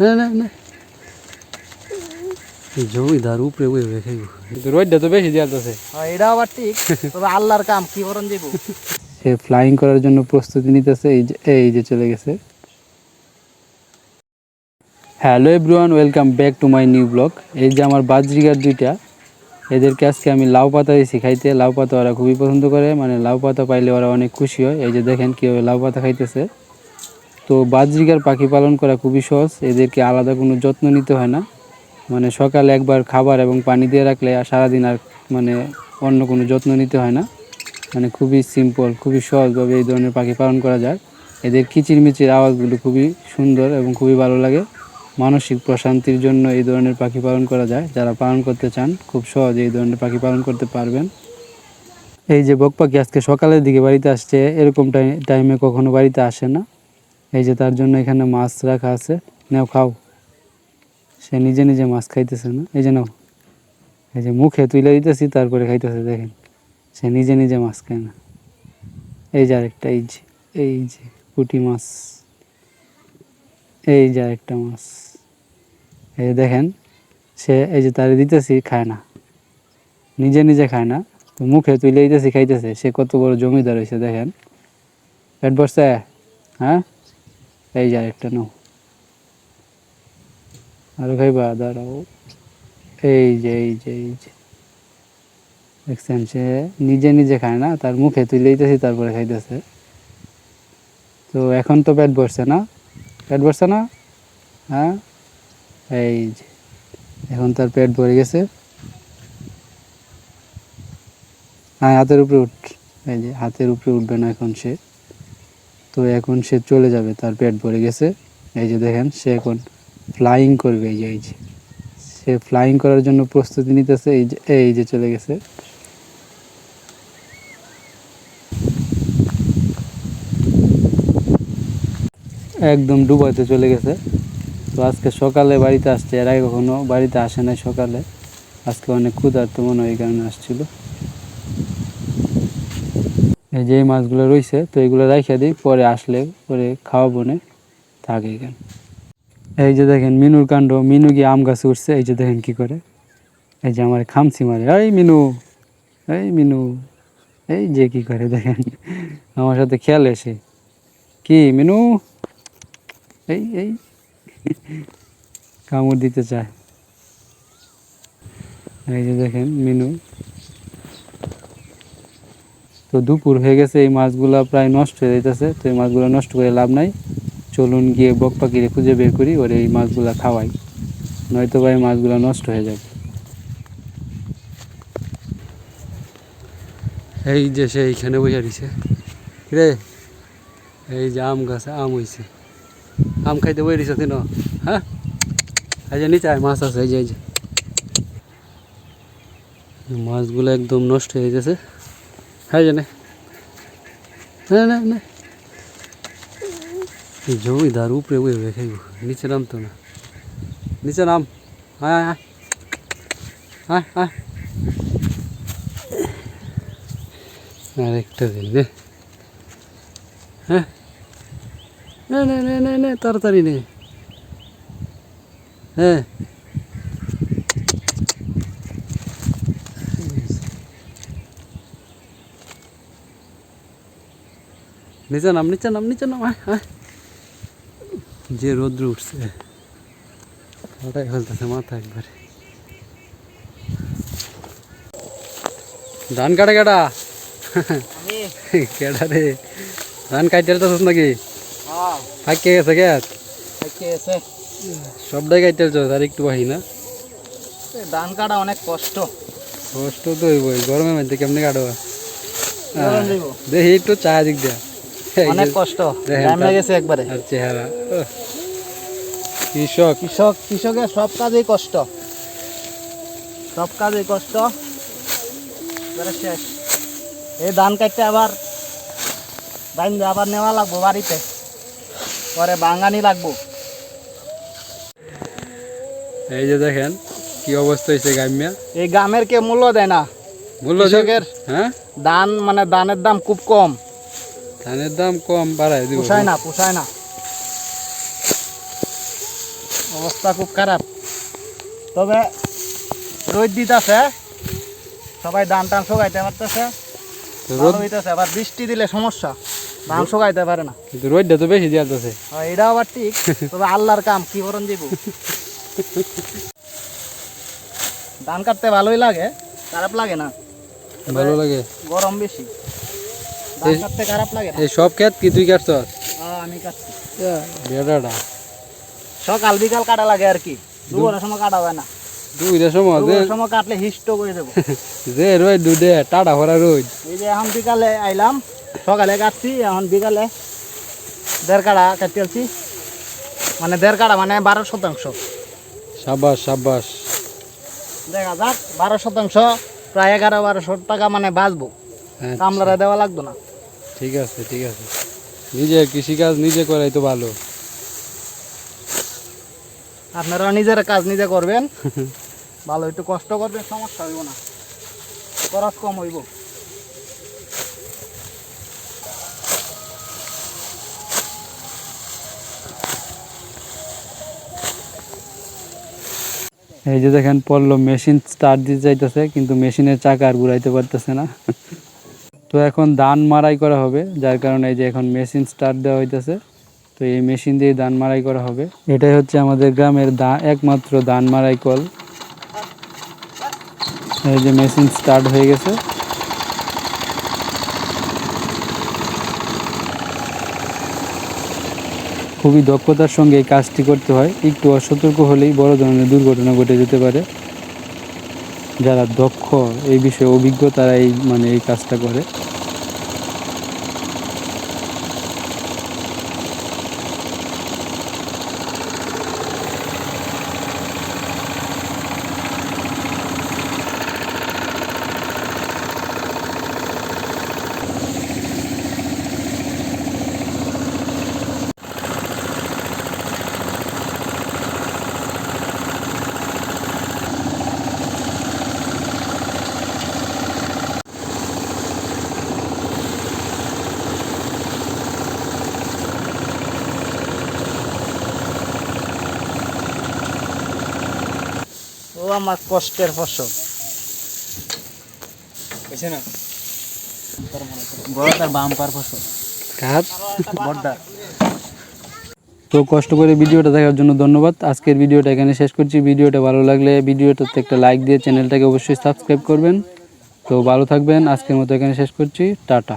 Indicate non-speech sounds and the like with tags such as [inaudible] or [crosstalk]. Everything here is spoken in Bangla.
না না না জমিদার উপরে বই বই খাইব। তো বেশি দিয়াতেছে [laughs] হ্যাঁ, এটা আবার ঠিক তবে আল্লাহর কাম কি করন যাইব সে ফ্লাইং করার জন্য প্রস্তুতি নিতেছে এই যে এই যে চলে গেছে। Hello everyone welcome back to my new blog এই যে আমার বাজরিগার দুইটা এদেরকে আজকে আমি লাউ পাতা দিয়েছি খাইতে। লাউ পাতা ওরা খুবই পছন্দ করে মানে লাউ পাতা পাইলে ওরা অনেক খুশি হয়। এই যে দেখেন কীভাবে লাউ পাতা খাইতেছে। তো বাজরিগার পাখি পালন করা খুবই সহজ। এদেরকে আলাদা কোনো যত্ন নিতে হয় না। মানে সকালে একবার খাবার এবং পানি দিয়ে রাখলে সারাদিন আর মানে অন্য কোনো যত্ন নিতে হয় না। মানে খুবই সিম্পল খুবই সহজভাবে এই ধরনের পাখি পালন করা যায়। এদের কিচিরমিচির আওয়াজগুলো খুবই সুন্দর এবং খুবই ভালো লাগে। মানসিক প্রশান্তির জন্য এই ধরনের পাখি পালন করা যায়। যারা পালন করতে চান, খুব সহজে এই ধরনের পাখি পালন করতে পারবেন। এই যে বক পাখি আজকে সকালের দিকে বাড়িতে আসছে, এরকম টাই- টাইমে কখনো বাড়িতে আসে না। এই যে তার জন্য এখানে মাছ রাখা আছে। নাও খাও। সে নিজে নিজে মাছ খাইতেছে না। এই যে নাও। এই যে মুখে তুলে দিতেছি, তারপরে খাইতেছে, দেখেন। সে নিজে নিজে মাছ খায় না। এই যে আরেকটা, এই যে এই যে পুঁটি মাছ। এই যে আরেকটা মাছ। এই যে দেখেন, সে এই যে তারে দিতেছি, খায় না। নিজে নিজে খায় না। তো মুখে তুলে দিতেছি, খাইতেছে। সে কত বড় জমিদার হয়েছে দেখেন। পেট বসছে হ্যাঁ? এই যে আরেকটা নাও। আরও খাইবা দাঁড়াও। এই যে এই যে এই যে। দেখছেন, সে নিজে নিজে খায় না, তার মুখে তুলে দিতেছি তারপরে খাইতেছে। তো এখন তো পেট ভরছে না? পেট ভরছে না? হ্যাঁ? এই যে, এখন তার পেট ভরে গেছে। হ্যাঁ হাতের উপরে উঠ। এই যে, হাতের উপরে উঠবে না এখন সে। তো এখন সে চলে যাবে, তার পেট ভরে গেছে। এই যে দেখেন, সে এখন ফ্লাইং করবে, এই যে এই যে। সে ফ্লাইং করার জন্য প্রস্তুতি নিতেছে, এই যে এই যে চলে গেছে। একদম ডুবাইতে চলে গেছে। তো আজকে সকালে বাড়িতে আসছে, এর আগে কখনো বাড়িতে আসে নাই সকালে। আজকে অনেক ক্ষুধার্ত মনে হয়, এই কারণে আসছিল। এই যে মাছগুলো রয়েছে তো এগুলো রাইখা দিই, পরে আসলে পরে খাওয়াবো নে। থাকে এখানে। এই যে দেখেন মিনুর কাণ্ড, মিনু গিয়ে আম গাছে উঠছে, এই যে দেখেন কি করে। এই যে আমার খামছি মারে, এই মিনু এই মিনু, এই যে কি করে দেখেন, আমার সাথে খেয়াল এসে কি মিনু? এই এই। কামড় দিতে চায়। এই যে দেখেন মিনু তো দুপুর হয়ে গেছে, এই মাছগুলা প্রায় নষ্ট হয়ে যাইতেছে। তো এই মাছগুলো নষ্ট করে লাভ নাই। চলুন গিয়ে বক পাখিরে খুঁজে বের করি, ওর এই মাছগুলা খাওয়াই। নয়তো বা এই মাছগুলো নষ্ট হয়ে যাবে। এই যে সে এইখানে বসে দিছে রে এই যে আম গাছে আম হইছে। আম খাইতে বই দিছ তিন হ্যাঁ? এই যে নিচে মাছ আছে, এই যে এই যে। মাছগুলো একদম নষ্ট হয়ে গেছে। হ্যাঁ জানে না না না এই জমিদার উপরে বই বই খাইব নিচে নামতো না নিচে নাম আয় আয় আয় আয় আয় আরেকটা দিন নে হ্যাঁ নে নে নে নে নে তাড়াতাড়ি নে হ্যাঁ নিচে নাম নিচে নাম নিচে নাম যে রোদ্র উঠছে। ওটাই ফেলতেছে মাথা একবারে। ধান কাটে কাটা কেডা রে? ধান কাটতে তো নাকি? হ্যাঁ। ফাঁকে গেছে কে? সবটাই কাটতে আর একটু বাহি না? ধান কাটা অনেক কষ্ট। কষ্ট তো হইবই গরমের মধ্যে কেমনে কাটবা? দেখি একটু চা দিক দেয়া। [laughs] অনেক কষ্ট। তার- লেগেছে একবারে। চেহারা। কৃষক। কৃষক কৃষকের সব কাজেই কষ্ট। সব কাজেই কষ্ট। শেষ। এই ধান কাটতে আবার আবার নেওয়া লাগবো বাড়িতে। পরে বাঙানি লাগবো। এই যে দেখেন কি অবস্থা হয়েছে গামিয়া এই গ্রামের কে মূল্য দেয় না। বলল যে কৃষকের হ্যাঁ? ধান মানে ধানের দাম খুব কম। ধানের দাম কম বাড়ায় দিব। পোষায় না পোষায় না। অবস্থা খুব খারাপ। তবে রোদ দিতেছে সবাই ধান টান শোকাইতে পারতেছে। রোদ হইতেছে আবার বৃষ্টি দিলে সমস্যা ধান শোকাইতে পারে না। কিন্তু রোদটা তো বেশি দিয়ে আছে হ্যাঁ, এটাও আবার ঠিক তবে আল্লাহর কাম কি করন দিব? ধান কাটতে ভালোই লাগে খারাপ লাগে না। ভালো লাগে। গরম বেশি। এই- খারাপ লাগে সব ক্ষেত কি তুই কাটছ? হ্যাঁ, আমি কাটছি। বেড়াটা সকাল বিকাল কাটা লাগে আর কি। দুপুরের সময় কাটা হয় না। সময় সময় কাটলে হিষ্ট করে দেবো। [laughs] যে রোদ দুধে টাটা ভরা রোদ। এই যে এখন বিকালে আইলাম সকালে কাটছি এখন বিকালে দেড় কাটা মানে দেড় কাটা মানে বারো শতাংশ। সাবাস সাবাস। দেখা যাক বারো শতাংশ প্রায় এগারো বারোশো টাকা মানে বাঁচবো। হ্যাঁ, কামলারা দেওয়া লাগতো না। ঠিক আছে ঠিক আছে। নিজে কৃষিকাজ নিজে করাই তো ভালো। আপনারা নিজের কাজ নিজে করবেন। [laughs] ভালো একটু কষ্ট করবেন সমস্যা হইব না। খরচ কম হইব। এই যে দেখেন পড়ল মেশিন স্টার্ট দিতে চাইতেছে কিন্তু মেশিনের চাকা আর ঘুরাইতে পারতেছে না। তো এখন ধান মারাই করা হবে, যার কারণে এই যে এখন মেশিন স্টার্ট দেওয়া হইতেছে, তো এই মেশিন দিয়ে ধান মারাই করা হবে। এটাই হচ্ছে আমাদের গ্রামের দা, একমাত্র ধান মারাই কল। এই যে মেশিন স্টার্ট হয়ে গেছে। খুবই দক্ষতার সঙ্গে এই কাজটি করতে হয়। একটু অসতর্ক হলেই বড় ধরনের দুর্ঘটনা ঘটে যেতে পারে। যারা দক্ষ এই বিষয়ে অভিজ্ঞ তারা এই মানে এই কাজটা করে। আমার কষ্টের ফসল। বড়টার বাম্পার ফসল। কাজ? বড়টা তো কষ্ট করে ভিডিওটা দেখার জন্য ধন্যবাদ। আজকের ভিডিওটা এখানে শেষ করছি। ভিডিওটা ভালো লাগলে ভিডিওটাতে একটা লাইক দিয়ে চ্যানেলটাকে অবশ্যই সাবস্ক্রাইব করবেন। তো ভালো থাকবেন। আজকের মতো এখানে শেষ করছি। টাটা।